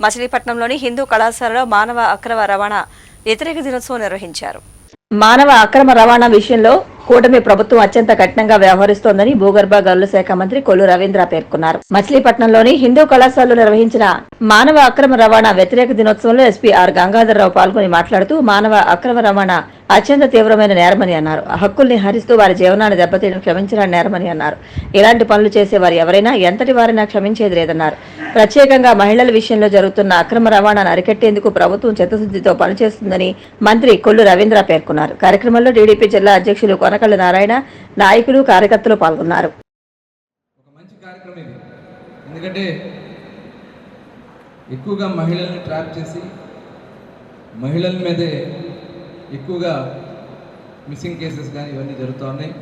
మచిలీపట్నంలోని హిందూ కళాశాలలో మానవ అక్రమ రవాణా వ్యతిరేక దినోత్సవం నిర్వహించారు. మానవ అక్రమ రవాణా విషయంలో కూటమి ప్రభుత్వం అత్యంత కఠినంగా వ్యవహరిస్తోందని భూగర్భ గనుల శాఖ మంత్రి కొల్లు రవీంద్ర పేర్కొన్నారు. మచిలీపట్నంలోని హిందూ కళాశాలలో నిర్వహించిన మానవ అక్రమ రవాణా వ్యతిరేక దినోత్సవంలో ఎస్పీ ఆర్ గంగాధరరావు పాల్గొని మాట్లాడుతూ మానవ అక్రమ రవాణా అత్యంత తీవ్రమైన నేరమని అన్నారు. హక్కుల్ని హరిస్తూ వారి జీవనాన్ని దెబ్బతీయడం క్షమించడం నేరమని అన్నారు. ఇలాంటి పనులు చేసే వారు ఎవరైనా ఎంతటి వారైనా క్షమించేది లేదన్నారు. ప్రత్యేకంగా మహిళల విషయంలో జరుగుతున్న అక్రమ రవాణాను అరికట్టేందుకు ప్రభుత్వం చిత్తశుద్ధితో పనిచేస్తుందని మంత్రి కొల్లు రవీంద్ర పేర్కొన్నారు. కార్యక్రమంలో టీడీపీ జిల్లా అధ్యక్షులు కొనకళ్ళ నారాయణ నాయకులు కార్యకర్తలు పాల్గొన్నారు. మంచి కార్యక్రమం ఎందుకంటే ఎక్కువగా మహిళల్ని ట్రాప్ చేసి మహిళల మీదే ఎక్కువగా మిస్సింగ్ కేసెస్ కానీ ఇవన్నీ జరుగుతూ ఉన్నాయి.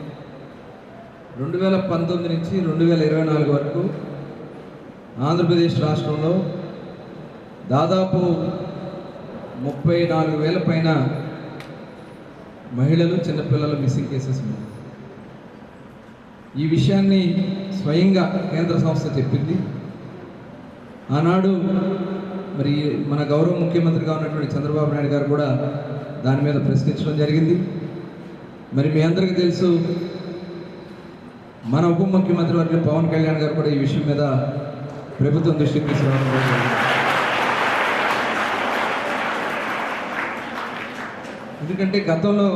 రెండు వేల పంతొమ్మిది నుంచి రెండు వేల ఇరవై నాలుగు వరకు ఆంధ్రప్రదేశ్ రాష్ట్రంలో దాదాపు ముప్పై నాలుగు వేల పైన మహిళలు చిన్నపిల్లలు మిస్సింగ్ కేసెస్ ఉన్నాయి. ఈ విషయాన్ని స్వయంగా కేంద్ర సంస్థ చెప్పింది. ఆనాడు మరి మన గౌరవ ముఖ్యమంత్రిగా ఉన్నటువంటి చంద్రబాబు నాయుడు గారు కూడా దాని మీద ప్రశ్నించడం జరిగింది. మరి మీ అందరికీ తెలుసు మన ఉప ముఖ్యమంత్రి వర్గ పవన్ కళ్యాణ్ గారు కూడా ఈ విషయం మీద ప్రభుత్వం దృష్టికి తీసుకురావడం కూడా జరిగింది. ఎందుకంటే గతంలో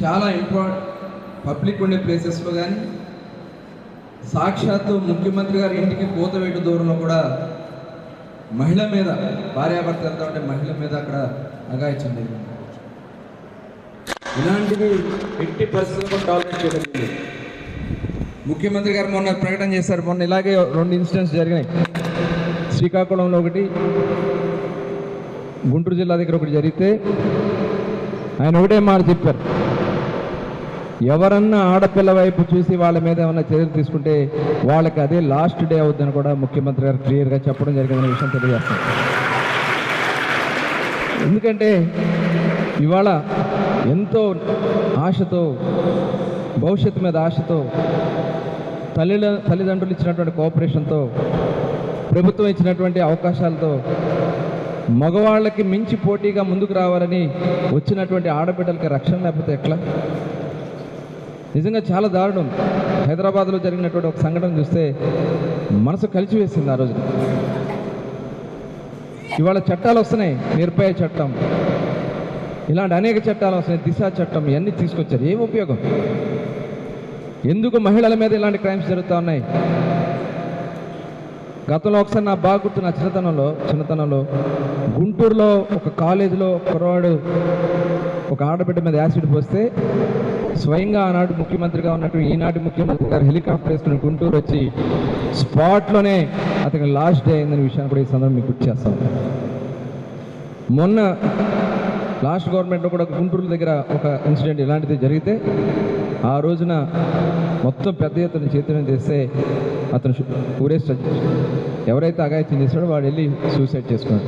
చాలా ఇంపార్టెంట్ పబ్లిక్ ఉండే ప్లేసెస్లో కానీ సాక్షాత్తు ముఖ్యమంత్రి గారి ఇంటికి కోతవేటు దూరంలో కూడా మహిళ మీద భార్యాభర్త ఎంత ఉంటే మహిళ మీద అక్కడ జరిగింది. ఇలాంటివి ఎట్టి పరిస్థితుల్లో టాలరేట్ చేయడం లేదు. ముఖ్యమంత్రి గారు మొన్న ప్రకటన చేశారు. మొన్న ఇలాగే రెండు ఇన్సిడెంట్స్ జరిగినాయి. శ్రీకాకుళంలో ఒకటి గుంటూరు జిల్లా దగ్గర ఒకటి జరిగితే ఆయన ఒకటే మాట చెప్పారు. ఎవరన్నా ఆడపిల్ల వైపు చూసి వాళ్ళ మీద ఏమైనా చర్యలు తీసుకుంటే వాళ్ళకి అదే లాస్ట్ డే అవుద్దని కూడా ముఖ్యమంత్రి గారు క్లియర్గా చెప్పడం జరిగిందనే విషయం తెలియజేస్తాం ఎందుకంటే ఇవాళ ఎంతో ఆశతో భవిష్యత్తు మీద ఆశతో తల్లి తల్లిదండ్రులు ఇచ్చినటువంటి కోఆపరేషన్తో ప్రభుత్వం ఇచ్చినటువంటి అవకాశాలతో మగవాళ్ళకి మించి పోటీగా ముందుకు రావాలని వచ్చినటువంటి ఆడబిడ్డలకి రక్షణ లేకపోతే ఎట్లా? నిజంగా చాలా దారుణం. హైదరాబాద్లో జరిగినటువంటి ఒక సంఘటన చూస్తే మనసు కలిచివేసింది ఆ రోజు. ఇవాళ చట్టాలు వస్తున్నాయి. నిర్భయ చట్టం ఇలాంటి అనేక చట్టాలు వస్తున్నాయి. దిశ చట్టం ఇవన్నీ తీసుకొచ్చారు. ఏం ఉపయోగం? ఎందుకు మహిళల మీద ఇలాంటి క్రైమ్స్ జరుగుతూ ఉన్నాయి? గతంలో ఒకసారి నా బాగా గుర్తు నా చిన్నతనంలో చిన్నతనంలో గుంటూరులో ఒక కాలేజీలో కుర్రవాడు ఒక ఆడబిడ్డ మీద యాసిడ్ పోస్తే స్వయంగా ఆనాడు ముఖ్యమంత్రిగా ఉన్నట్టు ఈనాటి ముఖ్యమంత్రి గారు హెలికాప్టర్ వేసుకుని గుంటూరు వచ్చి స్పాట్లోనే అతను లాస్ట్ డే అయిందనే విషయాన్ని కూడా ఈ సందర్భం మీకు గుర్తు చేస్తాం మొన్న లాస్ట్ గవర్నమెంట్లో కూడా గుంటూరు దగ్గర ఒక ఇన్సిడెంట్ ఇలాంటిది జరిగితే ఆ రోజున మొత్తం పెద్ద ఎత్తున చైతన్యం చేస్తే అతను ఊరేసి ఎవరైతే అగాయత్యం చేశాడో వాడు వెళ్ళి సూసైడ్ చేసుకున్నాడు.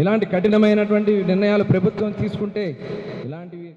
ఇలాంటి కఠినమైనటువంటి నిర్ణయాలు ప్రభుత్వం తీసుకుంటే ఇలాంటివి